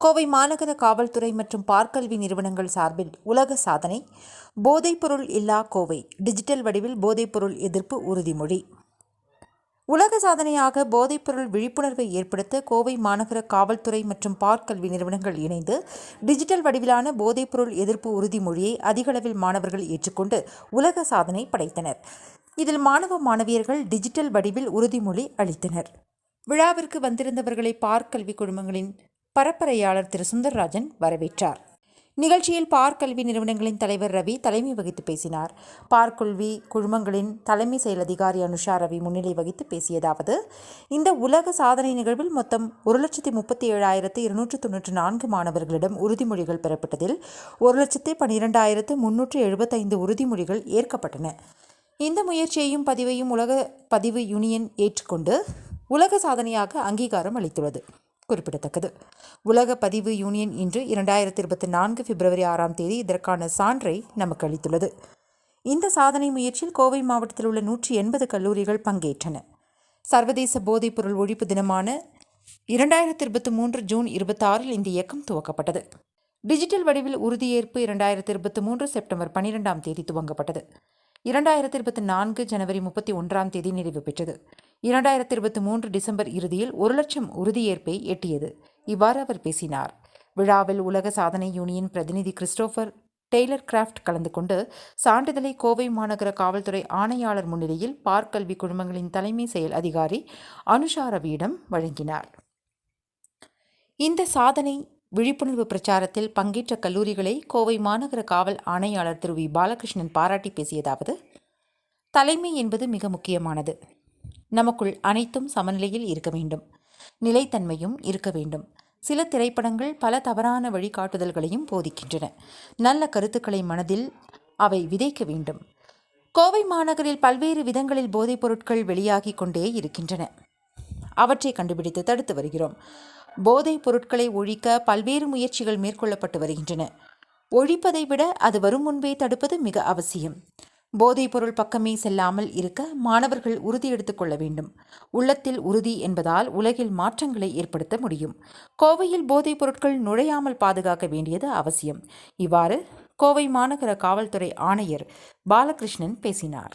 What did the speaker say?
கோவை மாநகர காவல்துறை மற்றும் பார்க்கல்வி நிறுவனங்கள் சார்பில் உலக சாதனை போதைப்பொருள் இல்லா கோவை டிஜிட்டல் வடிவில் போதைப்பொருள் எதிர்ப்பு உறுதிமொழி. உலக சாதனையாக போதைப்பொருள் விழிப்புணர்வை ஏற்படுத்த கோவை மாநகர காவல்துறை மற்றும் பார்க்கல்வி நிறுவனங்கள் இணைந்து டிஜிட்டல் வடிவிலான போதைப்பொருள் எதிர்ப்பு உறுதிமொழியை அதிகளவில் மாணவர்கள் ஏற்றுக்கொண்டு உலக சாதனை படைத்தனர். இதில் மாணவ மாணவியர்கள் டிஜிட்டல் வடிவில் உறுதிமொழி அளித்தனர். விழாவிற்கு வந்திருந்தவர்களை பார்க்கல்வி குழுமங்களின் பரப்பரையாளர் திரு. சுந்தர்ராஜன் வரவேற்றார். நிகழ்ச்சியில் பார்க்கல்வி நிறுவனங்களின் தலைவர் ரவி தலைமை வகித்து பேசினார். பார்க்கல்வி குழுமங்களின் தலைமை செயல் அதிகாரி அனுஷா ரவி முன்னிலை வகித்து பேசியதாவது இந்த உலக சாதனை நிகழ்வில் மொத்தம் ஒரு லட்சத்தி முப்பத்தி ஏழாயிரத்து இருநூற்று தொன்னூற்று நான்கு மாணவர்களிடம் உறுதிமொழிகள் பெறப்பட்டதில் ஒரு லட்சத்தி பன்னிரெண்டாயிரத்து முன்னூற்று எழுபத்தைந்து உறுதிமொழிகள் ஏற்கப்பட்டன. இந்த முயற்சியையும் பதிவையும் உலக பதிவு யூனியன் ஏற்றுக்கொண்டு உலக சாதனையாக அங்கீகாரம் அளித்துள்ளது. குறிப்பிடத்தக்கது. உலக பதிவு யூனியன் இன்று இரண்டாயிரத்தி இருபத்தி நான்கு பிப்ரவரி ஆறாம் தேதி இதற்கான சான்றை நமக்கு அளித்துள்ளது. இந்த சாதனை முயற்சியில் கோவை மாவட்டத்தில் உள்ள நூற்றி எண்பது கல்லூரிகள் பங்கேற்றன. சர்வதேச போதைப்பொருள் ஒழிப்பு தினமான இரண்டாயிரத்தி இருபத்தி மூன்று ஜூன் இருபத்தாறில் இந்த இயக்கம் துவக்கப்பட்டது. டிஜிட்டல் வடிவில் உறுதியேற்பு இரண்டாயிரத்தி இருபத்தி மூன்று செப்டம்பர் பன்னிரெண்டாம் தேதி துவங்கப்பட்டது. இரண்டாயிரத்தி இருபத்தி நான்கு ஜனவரி முப்பத்தி ஒன்றாம் தேதி நிறைவு பெற்றது. இரண்டாயிரத்தி இருபத்தி மூன்று டிசம்பர் இறுதியில் ஒரு லட்சம் உறுதியேற்பை எட்டியது. இவ்வாறு அவர் பேசினார். விழாவில் உலக சாதனை யூனியன் பிரதிநிதி கிறிஸ்டோபர் டெய்லர் கிராஃப்ட் கலந்து கொண்டு சான்றிதழை கோவை மாநகர காவல்துறை ஆணையாளர் முன்னிலையில் பார்க்கல்வி குழுமங்களின் தலைமை செயல் அதிகாரி அனுஷா ரவியிடம் வழங்கினார். இந்த சாதனை விழிப்புணர்வு பிரச்சாரத்தில் பங்கேற்ற கல்லூரிகளை கோவை மாநகர காவல் ஆணையாளர் திரு வி. பாலகிருஷ்ணன் பாராட்டி பேசியதாவது தலைமை என்பது மிக முக்கியமானது. நமக்குள் அனைத்தும் சமநிலையில் இருக்க வேண்டும். நிலைத்தன்மையும் இருக்க வேண்டும். சில திரைப்படங்கள் பல தவறான வழிகாட்டுதல்களையும் போதிக்கின்றன. நல்ல கருத்துக்களை மனதில் அவை விதைக்க வேண்டும். கோவை மாநகரில் பல்வேறு விதங்களில் போதைப் பொருட்கள் வெளியாகி கொண்டே இருக்கின்றன. அவற்றை கண்டுபிடித்து தடுத்து வருகிறோம். போதைப் பொருட்களை ஒழிக்க பல்வேறு முயற்சிகள் மேற்கொள்ளப்பட்டு வருகின்றன. ஒழிப்பதை விட அது வரும் முன்பே தடுப்பது மிக அவசியம். போதைப்பொருள் பக்கமே செல்லாமல் இருக்க மாணவர்கள் உறுதி எடுத்துக்கொள்ள வேண்டும். உள்ளத்தில் உறுதி என்பதால் உலகில் மாற்றங்களை ஏற்படுத்த முடியும். கோவையில் போதைப் பொருட்கள் நுழையாமல் பாதுகாக்க வேண்டியது அவசியம். இவ்வாறு கோவை மாநகர காவல்துறை ஆணையர் பாலகிருஷ்ணன் பேசினார்.